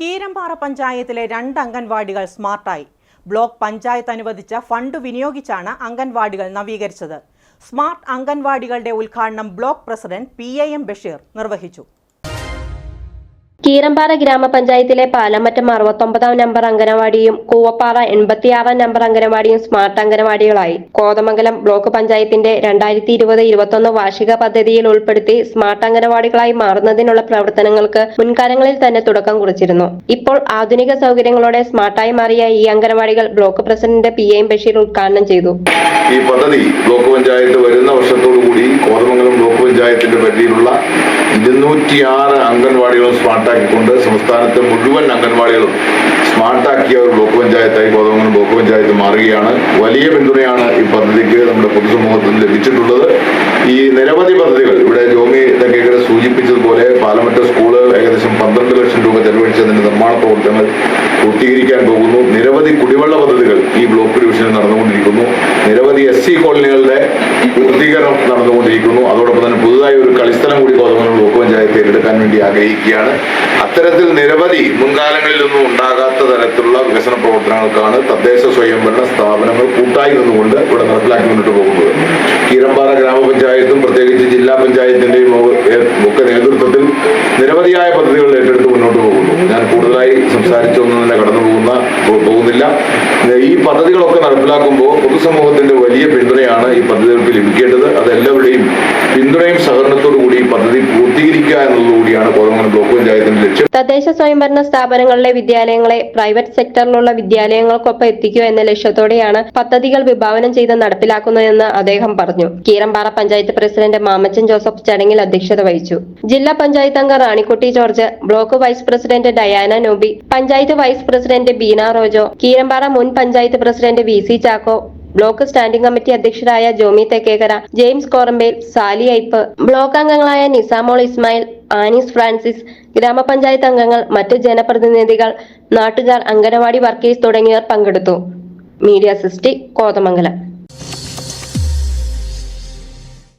കീരമ്പാറ പഞ്ചായത്തിലെ രണ്ട് അംഗൻവാടികൾ സ്മാർട്ടായി. ബ്ലോക്ക് പഞ്ചായത്ത് അനുവദിച്ച ഫണ്ട് വിനിയോഗിച്ചാണ് അംഗൻവാടികൾ നവീകരിച്ചത്. സ്മാർട്ട് അംഗൻവാടികളുടെ ഉദ്ഘാടനം block president P A M Basheer നിർവഹിച്ചു. കീരമ്പാറ ഗ്രാമപഞ്ചായത്തിലെ പാലമറ്റം അറുപത്തൊമ്പതാം നമ്പർ അംഗനവാടിയും കൂവപ്പാറ എൺപത്തിയാറാം നമ്പർ അംഗനവാടിയും സ്മാർട്ട് അംഗനവാടികളായി. കോതമംഗലം ബ്ലോക്ക് പഞ്ചായത്തിന്റെ രണ്ടായിരത്തി ഇരുപത് ഇരുപത്തൊന്ന് വാർഷിക പദ്ധതിയിൽ ഉൾപ്പെടുത്തി സ്മാർട്ട് അംഗനവാടികളായി മാറുന്നതിനുള്ള പ്രവർത്തനങ്ങൾക്ക് മുൻകാലങ്ങളിൽ തന്നെ തുടക്കം കുറിച്ചിരുന്നു. ഇപ്പോൾ ആധുനിക സൗകര്യങ്ങളോടെ സ്മാർട്ടായി മാറിയ ഈ അംഗനവാടികൾ block president P M Basheer ഉദ്ഘാടനം ചെയ്തു. ഈ പദ്ധതി ബ്ലോക്ക് പഞ്ചായത്ത് വരുന്ന വർഷത്തോടു കൂടി കോതമംഗലം ബ്ലോക്ക് പഞ്ചായത്തിന്റെ പരിധിയിലുള്ള ഇരുന്നൂറ്റിയാറ് അംഗൻവാടികളും സ്മാർട്ടാക്കിക്കൊണ്ട് സംസ്ഥാനത്തെ മുഴുവൻ അംഗൻവാടികളും സ്മാർട്ടാക്കിയ ഒരു ബ്ലോക്ക് പഞ്ചായത്തായി കോതമംഗലം ബ്ലോക്ക് പഞ്ചായത്ത് മാറുകയാണ്. വലിയ പിന്തുണയാണ് ഈ പദ്ധതിക്ക് നമ്മുടെ പൊതുസമൂഹത്തിൽ ലഭിച്ചിട്ടുള്ളത്. ഈ നിരവധി പദ്ധതികൾ ഇവിടെ ജോമി ഇതൊക്കെ സൂചിപ്പിച്ചതുപോലെ പാലമറ്റ സ്കൂൾ ഏകദേശം പന്ത്രണ്ട് ലക്ഷം രൂപ ചെലവഴിച്ചതിന്റെ നിർമ്മാണ പ്രവർത്തനങ്ങൾ പൂർത്തീകരിക്കാൻ പോകുന്നു. നിരവധി കുടിവെള്ള പദ്ധതികൾ ഈ ബ്ലോക്ക് ഡിവിഷനിൽ നടന്നുകൊണ്ടിരിക്കുന്നു. നിരവധി എസ് സി കോളനികളുടെ പൂർത്തീകരണം നടന്നുകൊണ്ടിരിക്കുന്നു. അതോടൊപ്പം തന്നെ പുതുതായി ഒരു കളിസ്ഥലം കൂടി കോതമംഗലം ബ്ലോക്ക് പഞ്ചായത്ത് ഏറ്റെടുക്കാൻ വേണ്ടി ആഗ്രഹിക്കുകയാണ്. അത്തരത്തിൽ നിരവധി മുൻകാലങ്ങളിലൊന്നും ഉണ്ടാകാത്ത തരത്തിലുള്ള വികസന പ്രവർത്തനങ്ങൾക്കാണ് തദ്ദേശ സ്വയംഭരണ സ്ഥാപനങ്ങൾ കൂട്ടായി നിന്നുകൊണ്ട് ഇവിടെ നടപ്പിലാക്കി മുന്നോട്ട് പോകുന്നത്. കീരമ്പാറ ഗ്രാമപഞ്ചായത്തും പ്രത്യേകിച്ച് ജില്ലാ പഞ്ചായത്തിന്റെയും ഒക്കെ നേതൃത്വത്തിൽ നിരവധിയായ പദ്ധതികൾ ഏറ്റെടുത്ത് മുന്നോട്ട് പോകുന്നു. ഞാൻ കൂടുതലായി സംസാരിച്ചൊന്നും തന്നെ കടന്നു പോകുന്ന പോകുന്നില്ല. ഈ പദ്ധതികളൊക്കെ നടപ്പിലാക്കുമ്പോൾ പൊതുസമൂഹത്തിന്റെ വലിയ പിന്തുണയാണ് ഈ പദ്ധതികൾക്ക് ലഭിക്കേണ്ടത്. അത് എല്ലാവരുടെയും പിന്തുണയും സഹകരണത്തോടു കൂടി ഈ പദ്ധതി പൂർത്തീകരിക്കുക എന്നുള്ളതുകൂടിയാണ് കോതമംഗലം ബ്ലോക്ക് പഞ്ചായത്തിന്റെ ലക്ഷ്യം. തദ്ദേശ സ്വയംഭരണ സ്ഥാപനങ്ങളിലെ വിദ്യാലയങ്ങളെ പ്രൈവറ്റ് സെക്ടറിലുള്ള വിദ്യാലയങ്ങൾക്കൊപ്പം എത്തിക്കുക എന്ന ലക്ഷ്യത്തോടെയാണ് പദ്ധതികൾ വിഭാവനം ചെയ്ത് നടപ്പിലാക്കുന്നതെന്ന് അദ്ദേഹം പറഞ്ഞു. കീരമ്പാറ പഞ്ചായത്ത് പ്രസിഡന്റ് മാമച്ചൻ ജോസഫ് ചടങ്ങിൽ അധ്യക്ഷത വഹിച്ചു. ജില്ലാ പഞ്ചായത്ത് അംഗം Ranikutty George block vice president Diana Nobby panchayat vice president Beena Rojo Keerampara മുൻ panchayat president V C Chacko block standing committee അധ്യക്ഷരായ Jomy Thekkekara James Korampel Sally Ipe block അംഗങ്ങളായ നിസാമോൾ ഇസ്മായിൽ ആനീസ് ഫ്രാൻസിസ് ഗ്രാമപഞ്ചായത്ത് അംഗങ്ങൾ മറ്റ് ജനപ്രതിനിധികൾ നാട്ടുകാർ അംഗനവാടി വർക്കേഴ്സ് തുടങ്ങിയവർ പങ്കെടുത്തു. മീഡിയ സിസ്റ്റി കോതമംഗലം.